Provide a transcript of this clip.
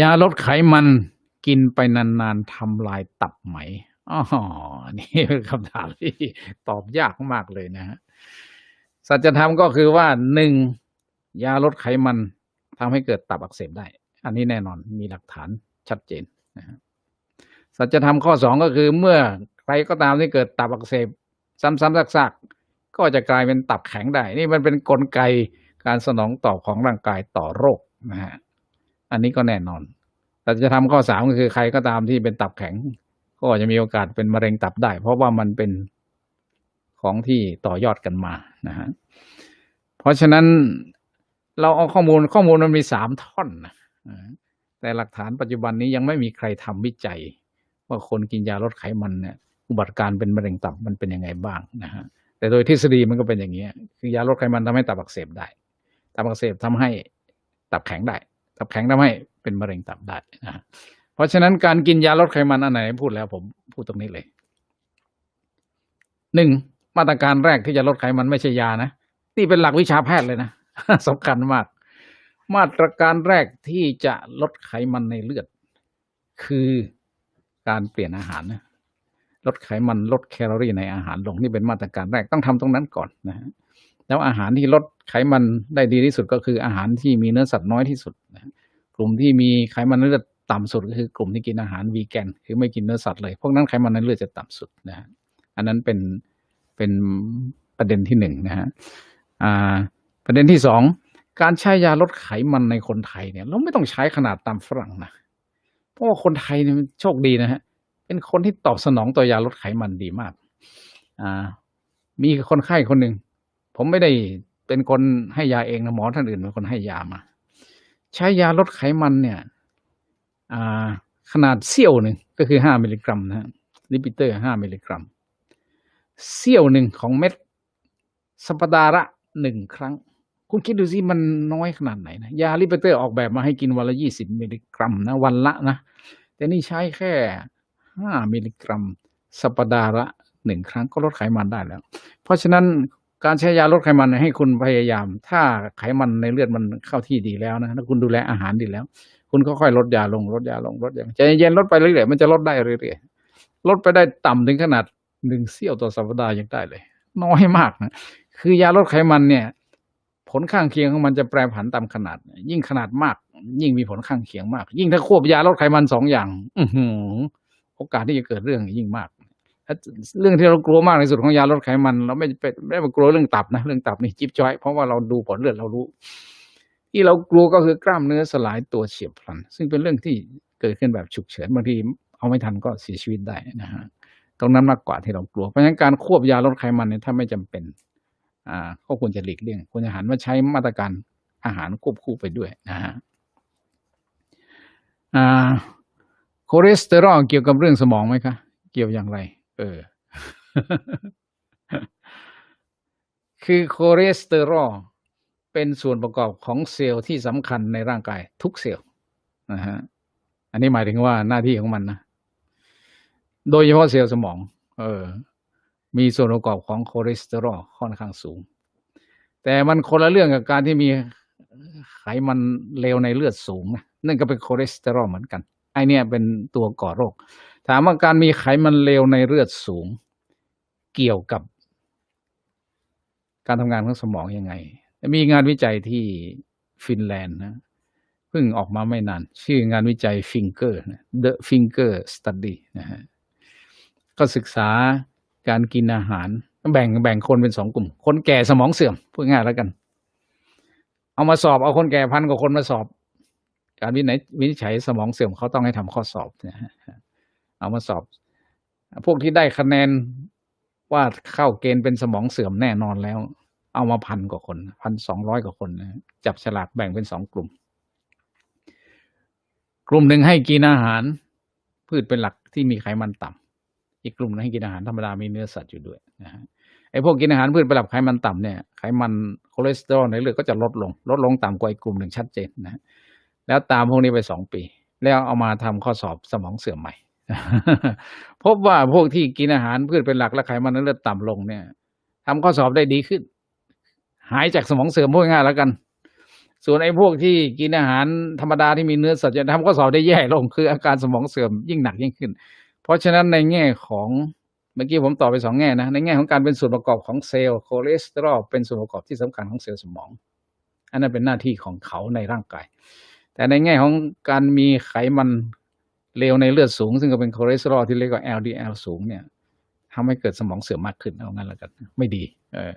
ยาลดไขมันกินไปนานๆทำลายตับไหมอ๋อนี่เป็นคำถามที่ตอบยากมากเลยนะฮะสัจธรรมก็คือว่าหนึ่งยาลดไขมันทำให้เกิดตับอักเสบได้ อันนี้แน่นอนมีหลักฐานชัดเจนนะฮะสัจธรรมข้อสองก็คือเมื่อใครก็ตามที่เกิดตับอักเสบ ซ้ำๆซากๆก็จะกลายเป็นตับแข็งได้ นี่มันเป็นนกลไกการสนองตอบของร่างกายต่อโรคนะฮะ อันนี้ก็แน่นอน แต่จะทำข้อสามก็คือใครก็ตามที่เป็นตับแข็ง ก็จะมีโอกาสเป็นมะเร็งตับได้ เพราะว่ามันเป็นของที่ต่อยอดกันมานะฮะเพราะฉะนั้นเราเอาข้อมูลข้อมูลมันมีสามท่อนนะแต่หลักฐานปัจจุบันนี้ยังไม่มีใครทำวิจัย ว่าคนกินยาลดไขมันเนี่ยอุบัติการเป็นมะเร็งตับมันเป็นยังไงบ้างนะฮะแต่โดยทฤษฎีมันก็เป็นอย่างนี้ยคือยาลดไขมันทำให้ตับอักเสบได้ตับอักเสบทำให้ตับแข็งได้ ตับแข็งทำให้เป็นมะเร็งตับได้นะเพราะฉะนั้นการกินยาลดไขมันอันไหนพูดแล้วผมพูดตรงนี้เลยหนึ่งมาตรการแรกที่จะลดไขมันไม่ใช่ยานะนี่เป็นหลักวิชาแพทย์เลยนะสำคัญมาก มาตรการแรกที่จะลดไขมันในเลือด คือการเปลี่ยนอาหารนะลดไขมันลดแคลอรี่ในอาหารลงนี่เป็นมาตรการแรกต้องทำตรงนั้นก่อนนะฮะ แล้วอาหารที่ลดไขมันได้ดีที่สุดก็คืออาหารที่มีเนื้อสัตว์น้อยที่สุดนะกลุ่มที่มีไขมันในเลือดต่ำสุดก็คือกลุ่มที่กินอาหารวีแกนคือไม่กินเนื้อสัตว์เลย พวกนั้นไขมันในเลือดจะต่ำสุดนะฮะอันนั้นเป็นเป็นประเด็นที่หนึ่งนะฮะอ่าประเด็นที่สองการใช้ยาลดไขมันในคนไทยเนี่ย เราไม่ต้องใช้ขนาดตามฝรั่งนะเพราะว่าคนไทยเนี่ยโชคดีนะฮะเป็นคนที่ตอบสนองต่อยาลดไขมันดีมากอ่ามีคนไข้คนหนึ่ง ผมไม่ได้เป็นคนให้ยาเองนะหมอท่านอื่นเป็นคนให้ยามา ใช้ยาลดไขมันเนี่ยขนาดเสี้ยวหนึ่งก็คือห้ามิลลิกรัมนะลิปิเตอร์ห้ามิลลิกรัม เสี้ยวหนึ่งของเม็ดสัปดาห์ละหนึ่งครั้ง คุณคิดดูสิมันน้อยขนาดไหนนะยาลิเปเตอร์ออกแบบมาให้กินวันละยี่สิบมิลลิกรัมนะวันละนะ แต่นี่ใช้แค่ห้ามิลลิกรัม สัปดาห์ละหนึ่งครั้งก็ลดไขมันได้แล้ว เพราะฉะนั้น การใช้ยาลดไขมันให้คุณพยายาม ถ้าไขมันในเลือดมันเข้าที่ดีแล้วนะถ้าคุณดูแลอาหารดีแล้ว คุณก็ค่อยลดยาลงลดยาลงลดยาใจเย็นๆลดไปเรื่อยๆมันจะลดได้เรื่อยๆลดไปได้ต่ำถึงขนาดหนึ่งเสี้ยวต่อสัปดาห์ยังได้เลย น้อยมากนะคือยาลดไขมันเนี่ย ผลข้างเคียงของมันจะแปรผันตามขนาด ยิ่งขนาดมาก ยิ่งมีผลข้างเคียงมาก ยิ่งถ้าควบยาลดไขมันสองอย่าง อือหือโอกาสที่จะเกิดเรื่องยิ่งมาก เรื่องที่เรากลัวมากในสุดของยาลดไขมัน เราไม่ไปไม่ไมากลัวเรื่องตับนะเรื่องตับนี่จิ๊บจ้อยเพราะว่าเราดูผลเลือดเรารู้ ที่เรากลัวก็คือกล้ามเนื้อสลายตัวเฉียบพลัน ซึ่งเป็นเรื่องที่เกิดขึ้นแบบฉุกเฉินบางทีเอาไม่ทันก็เสียชีวิตได้นะฮะตรงนั้นมากกว่าที่เรากลัวเพราะฉะนั้นการควบยาลดไขมันเนี่ยถ้าไม่จำเป็น อ่าก็ควรจะหลีกเลี่ยงควรจะหันมาใช้มาตรการอาหารควบคู่ไปด้วยนะฮะอ่าคอเลสเตอรอลเกี่ยวกับเรื่องสมองไหมคะ เกี่ยวอย่างไร ออ คือคอเลสเตอรอลเป็นส่วนประกอบของเซลล์ที่สำคัญในร่างกายทุกเซลล์นะฮะ อันนี้หมายถึงว่าหน้าที่ของมันนะ โดยเฉพาะเซลล์สมอง เออ มีส่วนประกอบของคอเลสเตอรอลค่อนข้างสูง แต่มันคนละเรื่องกับการที่มีไขมันเลวในเลือดสูงนะนั่นก็เป็นคอเลสเตอรอลเหมือนกัน ไอเนี่ยเป็นตัวก่อโรค ถามว่าการมีไขมันเลวในเลือดสูง เกี่ยวกับ การทำงานของสมองยังไง มีงานวิจัยที่ฟินแลนด์นะเพิ่งออกมาไม่นาน ชื่องานวิจัย Finger นะ The Finger Study นะฮะก็ศึกษาการกินอาหาร แบ่งแบ่งคนเป็นสองกลุ่ม คนแก่สมองเสื่อมพูดง่ายแล้วกัน เอามาสอบเอาคนแก่พันกว่าคนมาสอบ การวินิจวินิจฉัยสมองเสื่อมเขาต้องให้ทำข้อสอบนะฮะเอามาสอบ พวกที่ได้คะแนนว่าเข้าเกณฑ์เป็นสมองเสื่อมแน่นอนแล้ว เอามาพันกว่าคนพันสองร้อยกว่าคนนะจับฉลากแบ่งเป็นสองกลุ่ม กลุ่มหนึ่งให้กินอาหาร พืชเป็นหลักที่มีไขมันต่ำอีกกลุ่มหนึงให้กินอาหารธรรมดามีเนื้อสัตว์อยู่ด้วยนะฮะไอ้พวกกินอาหารพืชเป็นหลักไขมันต่ำเนี่ยไขมันคอเลสเตอรอลในเลือดก็จะลดลง ลดลงต่ำกว่าอีกกลุ่มหนึ่งชัดเจนนะ แล้วตามพวกนี้ไปสองปี แล้วเอามาทำข้อสอบสมองเสื่อมใหม่ พบว่าพวกที่กินอาหารพืชเป็นหลักและไขมันในเลือดต่ำลงเนี่ยทำข้อสอบได้ดีขึ้น หายจากสมองเสื่อมพูดง่ายแล้วกัน ส่วนไอ้พวกที่กินอาหารธรรมดาที่มีเนื้อสัตว์จธรรมก็สอบได้แย่ลงคือ อาการสมองเสื่อมยิ่งหนักยิ่งขึ้น เพราะฉะนั้นในแง่ของเมื่อกี้ผมตอบไปสองแง่นะในแง่ของการเป็นส่วนประกอบของเซลล์คอเลสเตอรอลเป็นส่วนประกอบที่สำคัญของเซลล์สมอง อันนั้นเป็นหน้าที่ของเขาในร่างกาย แต่ในแง่ของการมีไขมันเลวในเลือดสูง ซึ่งก็เป็นคอเลสเตอรอลที่เรียกว่า LDL สูงเนี่ยทำให้เกิดสมองเสื่อมมากขึ้นเอางั้นแล้วกัน ไม่ดี เออ